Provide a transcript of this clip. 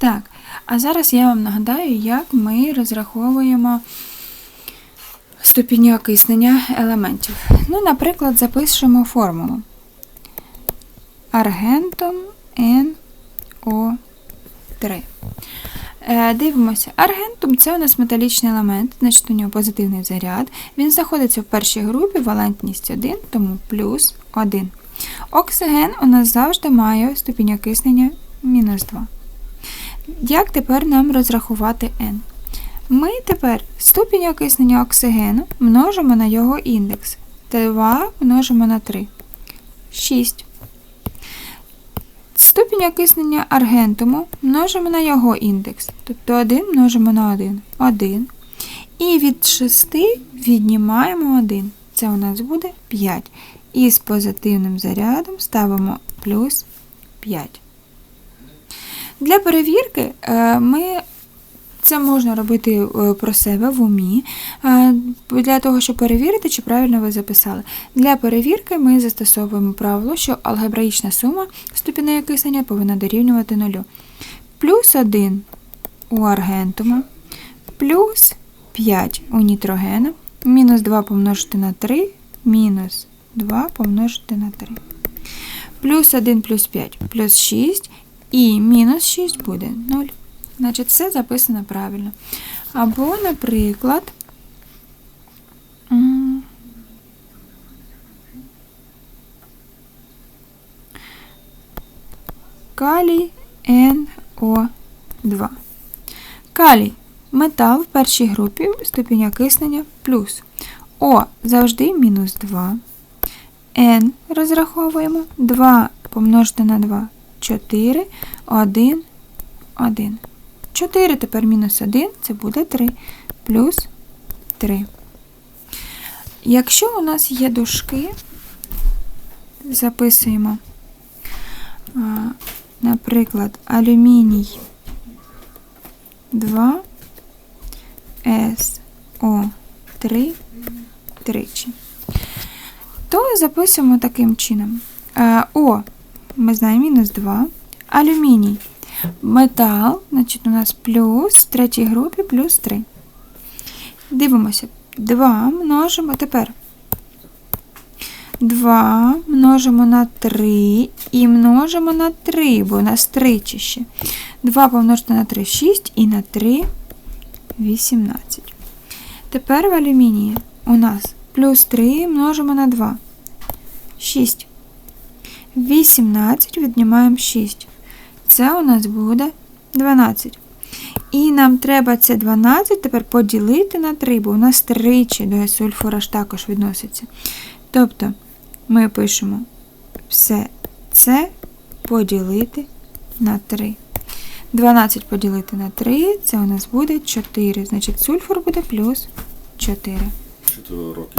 Так, а зараз я вам нагадаю, як ми розраховуємо ступінь окиснення елементів. Ну, наприклад, запишемо формулу. Аргентум NO3. Е, Дивимося, аргентум це у нас металічний елемент, значить у нього позитивний заряд. Він знаходиться в першій групі, валентність 1, тому плюс 1. Оксиген у нас завжди має ступінь окиснення мінус 2. Як тепер нам розрахувати n? Ми тепер ступінь окиснення оксигену множимо на його індекс. 2 множимо на 3. 6. Ступінь окиснення аргентуму множимо на його індекс. Тобто 1 множимо на 1. 1. І від 6 віднімаємо 1. Це у нас буде 5. І з позитивним зарядом ставимо плюс 5. Для перевірки е, ми це можна робити е, про себе в умі, е, для того, щоб перевірити, чи правильно ви записали. Для перевірки ми застосовуємо правило, що алгебраїчна сума ступіней окиснення повинна дорівнювати нулю. Плюс 1 у аргентума, плюс 5 у нітрогена, мінус 2 помножити на 3, мінус 2 помножити на 3. Плюс 1 плюс 5 плюс 6 і мінус 6 буде 0. Значить, все записано правильно. Або, наприклад, калій НО2. Калій метал в першій групі ступінь окиснення плюс. О завжди мінус 2. N розраховуємо 2 помножити на 2 4, 1, 1. 4 тепер мінус 1, це буде 3, плюс 3. Якщо у нас є дужки, записуємо, наприклад, алюміній 2, СО3 тричі. То записуємо таким чином. О, ми знаємо мінус 2, алюміній Метал, значить, у нас плюс в третій групі плюс 3. Дивимося. 2 множимо тепер. 2 множимо на 3 і множимо на 3, бо у нас 3 чи ще. 2 помножити на 3 6 і на 3 18. Тепер в алюмінії у нас плюс 3 множимо на 2. 6. 18 віднімаємо 6. Це у нас буде 12. І нам треба це 12 тепер поділити на 3, бо у нас тричі до сульфура ж також відноситься. Тобто ми пишемо все це поділити на 3. 12 поділити на 3, це у нас буде 4. Значить, сульфур буде плюс 4. Чотири роки.